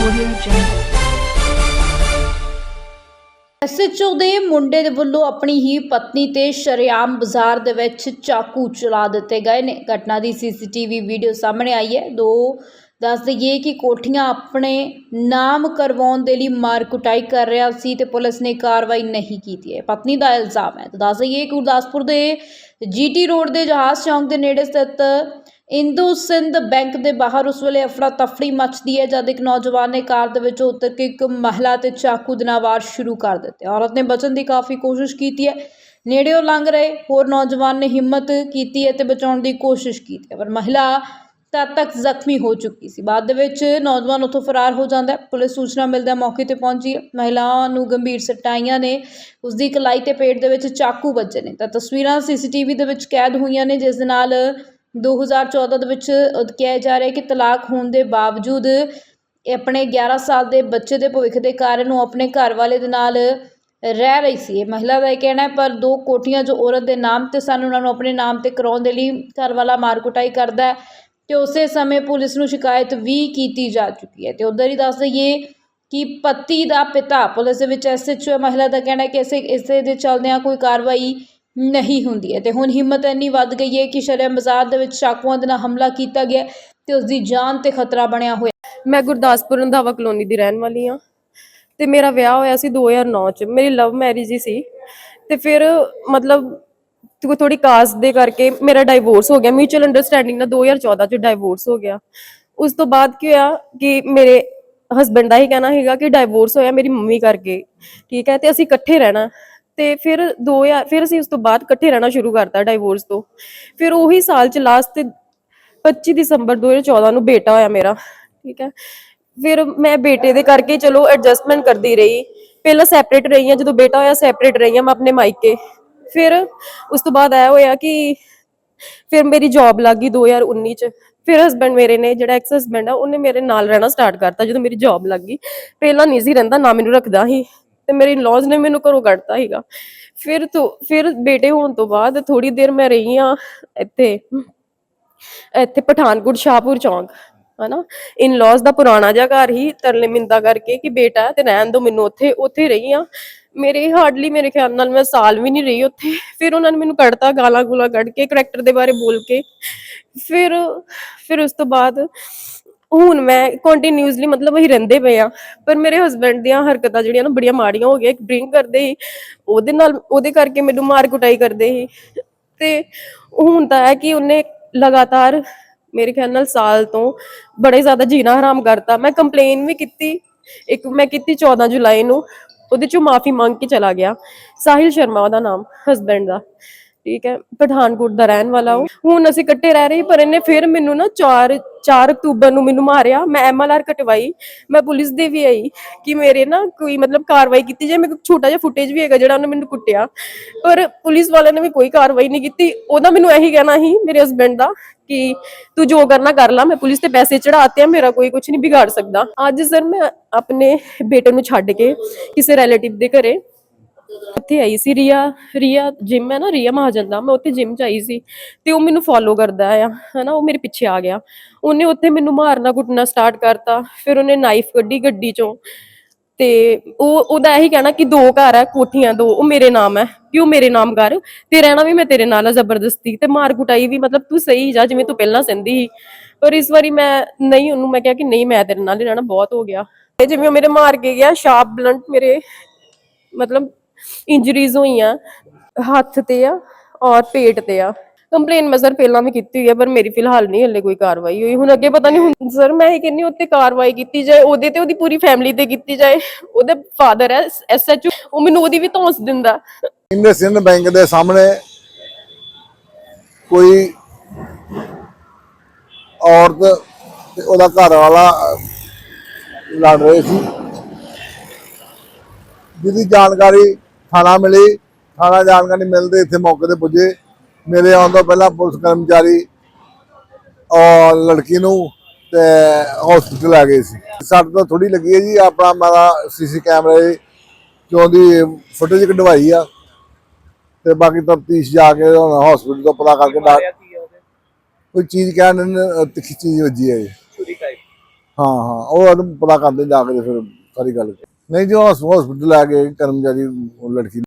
Audio Jungle. SHO ਦੇ ਮੁੰਡੇ ਦੇ ਵੱਲੋਂ ਆਪਣੀ ਹੀ ਪਤਨੀ ਤੇ ਸ਼ਰੇਆਮ ਬਾਜ਼ਾਰ ਦੇ ਵਿੱਚ ਚਾਕੂ ਚਲਾ ਦਿੱਤੇ ਗਏ ਨੇ। ਘਟਨਾ ਦੀ ਸੀਸੀਟੀਵੀ ਵੀਡੀਓ ਸਾਹਮਣੇ ਆਈ ਹੈ। ਦੋ ਦੱਸ ਦਈਏ ਕਿ ਕੋਠੀਆਂ ਆਪਣੇ ਨਾਮ ਕਰਵਾਉਣ ਦੇ ਲਈ ਮਾਰ ਕੁਟਾਈ ਕਰ ਰਿਹਾ ਸੀ ਤੇ ਪੁਲਿਸ ਨੇ ਕਾਰਵਾਈ ਨਹੀਂ ਕੀਤੀ ਹੈ। ਪਤਨੀ ਦਾ ਇਲਜ਼ਾਮ ਹੈ। ਤਾਂ ਦੱਸ ਦਈਏ ਕਿ ਗੁਰਦਾਸਪੁਰ ਦੇ ਜੀਟੀ ਰੋਡ ਦੇ ਜਹਾਜ਼ ਚੌਂਕ ਦੇ ਨੇੜੇ ਸਥਿਤ ਇੰਦੂ ਸਿੰਧ ਬੈਂਕ ਦੇ ਬਾਹਰ ਉਸ ਵੇਲੇ ਅਫਰਾ ਤਫੜੀ ਮਚਦੀ ਹੈ, ਜਦ ਇੱਕ ਨੌਜਵਾਨ ਨੇ ਕਾਰ ਦੇ ਵਿੱਚੋਂ ਉਤਰ ਕੇ ਇੱਕ ਮਹਿਲਾ ਤੇ ਚਾਕੂ ਦੇ ਨਾਲ ਵਾਰ ਸ਼ੁਰੂ ਕਰ ਦਿੱਤੇ। ਔਰਤ ਨੇ ਬਚਣ ਦੀ ਕਾਫੀ ਕੋਸ਼ਿਸ਼ ਕੀਤੀ ਹੈ। ਨੇੜਿਓਂ ਲੰਘ ਰਹੇ, ਹੋਰ ਨੌਜਵਾਨ ਨੇ ਹਿੰਮਤ ਕੀਤੀ ਹੈ ਤੇ ਬਚਾਉਣ ਦੀ ਕੋਸ਼ਿਸ਼ ਕੀਤੀ ਹੈ, ਪਰ ਮਹਿਲਾ ਤਦ ਤੱਕ ਜ਼ਖਮੀ ਹੋ ਚੁੱਕੀ ਸੀ। ਬਾਅਦ ਦੇ ਵਿੱਚ ਨੌਜਵਾਨ ਉੱਥੋਂ ਫਰਾਰ ਹੋ ਜਾਂਦਾ ਪੁਲਿਸ ਸੂਚਨਾ ਮਿਲਦਾ ਮੌਕੇ ਤੇ ਪਹੁੰਚੀ ਹੈ। ਮਹਿਲਾ ਨੂੰ ਗੰਭੀਰ ਸਟਾਈਆਂ ਨੇ ਉਸ ਦੀ ਕਲਾਈ ਤੇ ਪੇਟ ਦੇ ਵਿੱਚ ਚਾਕੂ ਵੱਜੇ ਨੇ। ਤਾਂ ਤਸਵੀਰਾਂ ਸੀਸੀਟੀਵੀ ਦੇ ਵਿੱਚ ਕੈਦ ਹੋਈਆਂ ਨੇ, ਜਿਸ ਦੇ ਨਾਲ 2014 ਦੇ ਵਿੱਚ ਕਿਹਾ ਜਾ ਰਿਹਾ ਕਿ ਤਲਾਕ ਹੋਣ ਦੇ ਬਾਵਜੂਦ ਇਹ ਆਪਣੇ 11 ਸਾਲ ਦੇ ਬੱਚੇ ਦੇ ਭਵਿੱਖ ਦੇ ਕਾਰਨ ਉਹ ਆਪਣੇ ਘਰ ਵਾਲੇ ਦੇ ਨਾਲ ਰਹਿ ਰਹੀ ਸੀ। ਇਹ ਮਹਿਲਾ ਦਾ ਇਹ ਕਹਿਣਾ ਹੈ, ਪਰ ਦੋ ਕੋਠੀਆਂ, ਜੋ ਔਰਤ ਦੇ ਨਾਮ ਤੇ ਸਨ, ਉਹਨਾਂ ਨੂੰ ਆਪਣੇ ਨਾਮ ਤੇ ਕਰਾਉਣ ਦੇ ਲਈ ਘਰ ਵਾਲਾ ਮਾਰ ਕੁਟਾਈ ਕਰਦਾ ਹੈ ਤੇ ਉਸੇ ਸਮੇਂ ਪੁਲਿਸ ਨੂੰ ਸ਼ਿਕਾਇਤ ਵੀ ਕੀਤੀ ਜਾ ਚੁੱਕੀ ਹੈ। ਤੇ ਉਧਰ ਹੀ ਦੱਸ ਦਈਏ ਕਿ ਪਤੀ ਦਾ ਪਿਤਾ, ਪੁਲਿਸ ਦੇ ਵਿੱਚ ਐਸਐਚਓ ਮਹਿਲਾ ਦਾ ਕਹਿਣਾ ਹੈ ਕਿ ਇਸੇ ਇਸੇ ਦੇ ਚੱਲਦਿਆਂ ਕੋਈ ਕਾਰਵਾਈ ਨਹੀਂ ਹੁੰਦੀ ਹੈ। ਤੇ ਹੁਣ ਹਿੰਮਤ ਇੰਨੀ ਵੱਧ ਗਈ ਹੈ ਕਿ ਸ਼ਰਮ ਬਾਜ਼ਾਰ ਦੇ ਵਿੱਚ ਚਾਕੂਆਂ ਦੇ ਨਾਲ ਹਮਲਾ ਕੀਤਾ ਗਿਆ ਤੇ ਉਸ ਦੀ ਜਾਨ ਤੇ ਖਤਰਾ ਬਣਿਆ ਹੋਇਆ ਮੈਂ ਗੁਰਦਾਸਪੁਰ ਰੰਧਾਵਾ ਕਲੋਨੀ ਦੀ ਰਹਿਣ ਵਾਲੀ ਆ ਤੇ ਮੇਰਾ ਵਿਆਹ ਹੋਇਆ ਸੀ 2009 ਚ। ਮੇਰੀ ਲਵ ਮੈਰਿਜ ਹੀ ਸੀ। ਤੇ ਫਿਰ ਮਤਲਬ ਥੋੜੀ ਕਾਸਟ ਦੇ ਕਰਕੇ ਮੇਰਾ ਡਾਈਵੋਰਸ ਹੋ ਗਿਆ। ਮਿਊਚੁਅਲ ਅੰਡਰਸਟੈਂਡਿੰਗ ਨਾਲ 2014 ਚ ਡਾਈਵੋਰਸ ਹੋ ਗਿਆ। ਉਸ ਤੋਂ ਬਾਅਦ ਕੀ ਹੋਇਆ ਕਿ ਮੇਰੇ ਹਸਬੰਡ ਦਾ ਹੀ ਕਹਿਣਾ ਹੈਗਾ ਕਿ ਡਾਈਵੋਰਸ ਹੋਇਆ ਮੇਰੀ ਮੰਮੀ ਕਰਕੇ। ਠੀਕ ਹੈ, ਤੇ ਅਸੀਂ ਇਕੱਠੇ ਰਹਿਣਾ। ਤੇ ਫਿਰ 2000 ਫਿਰ ਅਸੀਂ ਉਸ ਤੋਂ ਬਾਅਦ ਇਕੱਠੇ ਰਹਿਣਾ ਸ਼ੁਰੂ ਕਰਤਾ ਡਾਈਵੋਰਸ ਤੋਂ। ਫਿਰ ਉਹੀ ਸਾਲ ਚ ਲਾਸਟ ਤੇ 25 ਦਸੰਬਰ 2014 ਨੂੰ ਬੇਟਾ ਹੋਇਆ ਮੇਰਾ, ਠੀਕ ਹੈ। ਫਿਰ ਮੈਂ ਬੇਟੇ ਦੇ ਕਰਕੇ ਚਲੋ ਐਡਜਸਟਮੈਂਟ ਕਰਦੀ ਰਹੀ। ਪਹਿਲਾਂ ਸੈਪਰੇਟ ਰਹੀ ਹਾਂ ਜਦੋਂ ਬੇਟਾ ਹੋਇਆ ਸੈਪਰੇਟ ਰਹੀ ਹਾਂ ਮੈਂ ਆਪਣੇ ਮਾਇਕੇ। ਫਿਰ ਉਸ ਤੋਂ ਬਾਅਦ ਆਇਆ ਹੋਇਆ ਕਿ ਫਿਰ ਮੇਰੀ ਜੌਬ ਲੱਗ ਗਈ 2019 ਚ। ਫਿਰ ਹਸਬੰਡ ਮੇਰੇ ਨੇ, ਜਿਹੜਾ ਐਕਸ ਹਸਬੰਡ ਆ, ਉਹਨੇ ਮੇਰੇ ਨਾਲ ਰਹਿਣਾ ਸਟਾਰਟ ਕਰਤਾ ਜਦੋਂ ਮੇਰੀ ਜੌਬ ਲੱਗ ਗਈ। ਪਹਿਲਾਂ ਨਹੀਂ ਸੀ ਰਹਿੰਦਾ, ਨਾ ਮੈਨੂੰ ਰੱਖਦਾ ਸੀ। ਤੇ ਮੇਰੇ ਇਨ-ਲॉज ਨੇ ਮੈਨੂੰ ਘਰੋਂ ਕੱਢਤਾ ਸੀਗਾ। ਫਿਰ ਤੋਂ, ਫਿਰ ਬੇਟੇ ਹੋਣ ਤੋਂ ਬਾਅਦ ਥੋੜੀ ਦੇਰ ਮੈਂ ਰਹੀ ਆ ਇੱਥੇ ਇੱਥੇ ਪਠਾਨਕੋਟ ਸ਼ਾਹਪੁਰ ਚੌਂਕ, ਹਨਾ? ਇਨ-ਲॉज ਦਾ ਪੁਰਾਣਾ ਜਿਹਾ ਘਰ ਹੀ ਤਰਲੇ ਮਿੰਦਾ ਕਰਕੇ ਕਿ ਬੇਟਾ ਤੇ ਰਹਿਣ ਦੋ ਮੈਨੂੰ ਉੱਥੇ ਉੱਥੇ ਰਹੀ ਆ ਮੇਰੇ ਹਾਰਡਲੀ ਮੇਰੇ ਖਿਆਲ ਨਾਲ ਮੈਂ ਸਾਲ ਵੀ ਨਹੀਂ ਰਹੀ ਉੱਥੇ। ਫਿਰ ਉਹਨਾਂ ਨੇ ਮੈਨੂੰ ਕੱਢਤਾ ਗਾਲਾਂ ਗੁਲਾ ਕੱਢ ਕੇ ਕਰੈਕਟਰ ਦੇ ਬਾਰੇ ਬੋਲ ਕੇ। ਫਿਰ ਫਿਰ ਉਸ ਤੋਂ ਬਾਅਦ ਹੁਣ ਮੈਂ ਕੰਟੀਨਿਊਸਲੀ ਮਤਲਬ ਅਸੀਂ ਰਹਿੰਦੇ ਪਏ ਆ ਪਰ ਮੇਰੇ ਹਸਬੰਡ ਦੀਆਂ ਹਰਕਤਾਂ ਜਿਹੜੀਆਂ ਨਾ ਬੜੀਆਂ ਮਾੜੀਆਂ ਹੋ ਗਈਆਂ, ਇੱਕ ਡਰਿੰਕ ਕਰਦੇ ਸੀ, ਉਹਦੇ ਨਾਲ, ਉਹਦੇ ਕਰਕੇ ਮੈਨੂੰ ਮਾਰ ਕੁਟਾਈ ਕਰਦੇ ਸੀ। ਤੇ ਹੁਣ ਤਾਂ ਹੈ ਕਿ ਉਹਨੇ ਲਗਾਤਾਰ ਮੇਰੇ ਖਿਆਲ ਨਾਲ ਸਾਲ ਤੋਂ ਬੜੇ ਜ਼ਿਆਦਾ ਜੀਣਾ ਹਰਾਮ ਕਰਤਾ। ਮੈਂ ਕੰਪਲੇਨ ਵੀ ਕੀਤੀ, ਇੱਕ ਮੈਂ ਕੀਤੀ 14 ਜੁਲਾਈ ਨੂੰ, ਉਹਦੇ ਚੋਂ ਮਾਫੀ ਮੰਗ ਕੇ ਚਲਾ ਗਿਆ। ਸਾਹਿਲ ਸ਼ਰਮਾ ਉਹਦਾ ਨਾਮ ਹਸਬੰਡ ਦਾ। ਠੀਕ ਹੈ, ਪਠਾਨਕੋਟ ਦਾ ਰਹਿਣ ਵਾਲਾ ਉਹ। ਹੁਣ ਅਸੀਂ ਇਕੱਠੇ ਰਹਿ ਰਹੇ ਪਰ ਇਹਨੇ ਫਿਰ ਮੈਨੂੰ ਨਾ 4 4 ਅਕਤੂਬਰ ਨੂੰ ਮੈਨੂੰ ਮਾਰਿਆ। ਮੈਂ ਐਮਐਲਆਰ ਕਟਵਾਈ, ਮੈਂ ਪੁਲਿਸ ਦੇ ਵੀ ਆਈ ਕਿ ਮੇਰੇ ਨਾ ਕੋਈ ਮਤਲਬ ਕਾਰਵਾਈ ਕੀਤੀ ਜਾਏ। ਮੇਰੇ ਕੋਲ ਛੋਟਾ ਜਿਹਾ ਫੁਟੇਜ ਵੀ ਹੈਗਾ ਜਿਹੜਾ ਉਹਨੇ ਮੈਨੂੰ ਕੁੱਟਿਆ। ਪਰ ਪੁਲਿਸ ਵਾਲਿਆਂ ਨੇ ਵੀ ਕੋਈ ਕਾਰਵਾਈ ਨਹੀਂ ਕੀਤੀ। ਉਹਦਾ ਮੈਨੂੰ ਇਹੀ ਕਹਿਣਾ ਸੀ ਮੇਰੇ ਹਸਬੰਡ ਦਾ ਕਿ ਤੂੰ ਜੋ ਕਰਨਾ ਕਰ ਲੈ, ਮੈਂ ਪੁਲਿਸ ਤੇ ਪੈਸੇ ਚੜਾਤੇ ਆ, ਮੇਰਾ ਕੋਈ ਕੁਝ ਨਹੀਂ ਵਿਗਾੜ ਸਕਦਾ। ਅੱਜ ਸਰ ਮੈਂ ਆਪਣੇ ਬੇਟੇ ਨੂੰ ਛੱਡ ਕੇ ਕਿਸੇ ਰਿਲੇਟਿਵ ਦੇ ਘਰੇ ਉੱਥੇ ਆਈ ਸੀ ਰੀਆ ਰੀਆ ਜਿਮ ਹੈ ਨਾ, ਰੀਆ ਮਹਾਜਨ ਦਾ, ਮੈਂ ਉੱਥੇ ਜਿਮ ਚ ਆਈ ਸੀ ਤੇ ਉਹ ਮੈਨੂੰ ਫੋਲੋ ਕਰਦਾ ਆ, ਹਨਾ, ਉਹ ਮੇਰੇ ਪਿੱਛੇ ਆ ਗਿਆ। ਉਹਨੇ ਉੱਥੇ ਮੈਨੂੰ ਮਾਰਨਾ ਕੁੱਟਣਾ ਸਟਾਰਟ ਕਰਤਾ, ਫਿਰ ਉਹਨੇ ਨਾਈਫ ਕੱਢੀ ਗੱਡੀ ਚੋਂ ਤੇ ਉਹ, ਉਹਦਾ ਇਹੀ ਕਹਿਣਾ ਕਿ ਦੋ ਘਰ ਹੈ ਕੋਠੀਆਂ ਦੋ, ਉਹ ਮੇਰੇ ਨਾਮ ਹੈ ਕਿਉਂ ਮੇਰੇ ਨਾਮ ਕਰ ਤੇ ਰਹਿਣਾ ਵੀ ਮੈਂ ਤੇਰੇ ਨਾਲ ਆ ਜ਼ਬਰਦਸਤੀ, ਤੇ ਮਾਰ ਕੁਟਾਈ ਵੀ ਮਤਲਬ ਤੂੰ ਸਹੀ ਜਾ, ਜਿਵੇਂ ਤੂੰ ਪਹਿਲਾਂ ਸਿੰਦੀ ਸੀ। ਪਰ ਇਸ ਵਾਰੀ ਮੈਂ ਨਹੀਂ, ਉਹਨੂੰ ਮੈਂ ਕਿਹਾ ਕਿ ਨਹੀਂ, ਮੈਂ ਤੇਰੇ ਨਾਲ ਹੀ ਰਹਿਣਾ, ਬਹੁਤ ਹੋ ਗਿਆ। ਤੇ ਜਿਵੇਂ ਉਹ ਮੇਰੇ ਮਾਰ ਕੇ ਗਿਆ ਸ਼ਾਰਪ ਬਲੰਟ ਮੇਰੇ, ਮਤਲਬ ਇੰਜਰੀਜ਼ ਹੋਈਆਂ, ਹੱਥ ਤੇ ਆ ਔਰ ਪੇਟ ਤੇ ਆ। ਕੰਪਲੇਨ ਮੈਂ ਸਰ ਪਹਿਲਾਂ ਵੀ ਕੀਤੀ ਹੋਈ ਹੈ ਪਰ ਮੇਰੀ ਫਿਲਹਾਲ ਨਹੀਂ ਹੱਲੇ ਕੋਈ ਕਾਰਵਾਈ ਹੋਈ। ਹੁਣ ਅੱਗੇ ਪਤਾ ਨਹੀਂ ਹੁਣ ਸਰ ਮੈਂ ਇਹ ਕਹਿੰਨੀ ਉੱਤੇ ਕਾਰਵਾਈ ਕੀਤੀ ਜਾਏ, ਉਹਦੇ ਤੇ ਉਹਦੀ ਪੂਰੀ ਫੈਮਿਲੀ ਤੇ ਕੀਤੀ ਜਾਏ। ਉਹਦੇ ਫਾਦਰ ਹੈ ਐਸਐਚਓ ਉਹ ਮੈਨੂੰ ਉਹਦੀ ਵੀ ਧੌਂਸ ਦਿੰਦਾ। ਇੰਦੇ ਸਿੰਧ ਬੈਂਕ ਦੇ ਸਾਹਮਣੇ ਕੋਈ ਔਰਤ ਤੇ ਉਹਦਾ ਘਰ ਵਾਲਾ ਲੜ ਰਹੇ ਸੀ। ਜਿਹਦੀ ਜਾਣਕਾਰੀ ਥਾਣਾ ਮਿਲੀ ਥਾਣਾ ਜਾਣਕਾਰੀ ਮਿਲਦੇ ਇੱਥੇ ਮੌਕੇ ਤੇ ਪੁੱਜੇ। ਮੇਰੇ ਆਉਣ ਤੋਂ ਪਹਿਲਾਂ ਪੁਲਿਸ ਕਰਮਚਾਰੀ ਔਰ ਲੜਕੀ ਨੂੰ ਤੇ ਹਸਪੀਟਲ ਆ ਗਏ ਸੀ। ਸੱਟ ਤਾਂ ਥੋੜੀ ਲੱਗੀ ਹੈ ਜੀ ਆਪਣਾ ਮਾਰਾ ਸੀਸੀ ਕੈਮਰੇ ਚੋਂ ਦੀ ਫੁਟੇਜ ਕਢਵਾਈ ਆ। ਤੇ ਬਾਕੀ ਤਫਤੀਸ਼ ਜਾ ਕੇ ਹੁਣ ਹਸਪੀਟਲ ਤੋਂ ਪਤਾ ਕਰਕੇ ਕੋਈ ਚੀਜ਼ ਕਹਿਣ ਤਿੱਖੀ ਚੀਜ਼ ਵੱਜੀ ਹੈ ਜੀ ਹਾਂ ਹਾਂ ਉਹ ਪਤਾ ਕਰਦੇ ਜਾ ਕੇ ਫਿਰ ਸਾਰੀ ਗੱਲ। ਨਹੀਂ ਜੋ ਹਸਪੀਟਲ ਆ ਗਏ ਕਰਮਚਾਰੀ ਉਹ ਲੜਕੀ